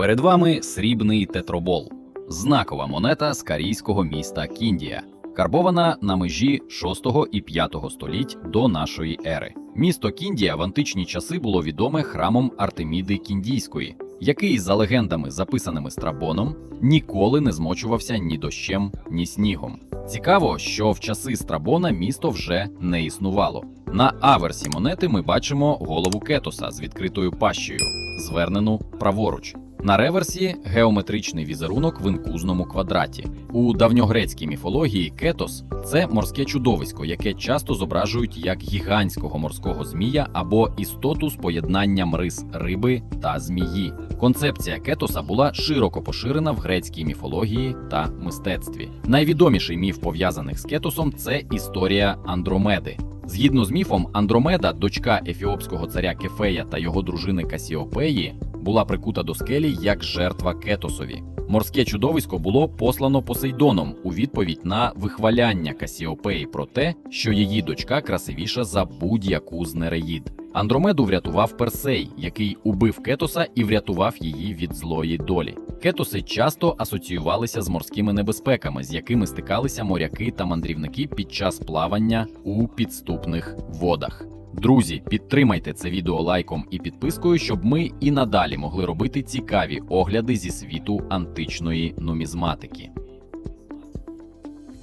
Перед вами срібний тетробол, знакова монета з карійського міста Кіндія, карбована на межі 6 і 5 століть до нашої ери. Місто Кіндія в античні часи було відоме храмом Артеміди Кіндійської, який, за легендами, записаними Страбоном, ніколи не змочувався ні дощем, ні снігом. Цікаво, що в часи Страбона місто вже не існувало. На аверсі монети ми бачимо голову кетоса з відкритою пащею, звернену праворуч. На реверсі геометричний візерунок в інкузному квадраті. У давньогрецькій міфології кетос це морське чудовисько, яке часто зображують як гігантського морського змія або істоту з поєднанням рис риби та змії. Концепція кетоса була широко поширена в грецькій міфології та мистецтві. Найвідоміший міф пов'язаних з кетосом це історія Андромеди. Згідно з міфом, Андромеда, дочка ефіопського царя Кефея та його дружини Касіопеї, була прикута до скелі як жертва кетосові. Морське чудовисько було послано Посейдоном у відповідь на вихваляння Касіопеї про те, що її дочка красивіша за будь-яку з нереїд. Андромеду врятував Персей, який убив кетоса і врятував її від злої долі. Кетоси часто асоціювалися з морськими небезпеками, з якими стикалися моряки та мандрівники під час плавання у підступних водах. Друзі, підтримайте це відео лайком і підпискою, щоб ми і надалі могли робити цікаві огляди зі світу античної нумізматики.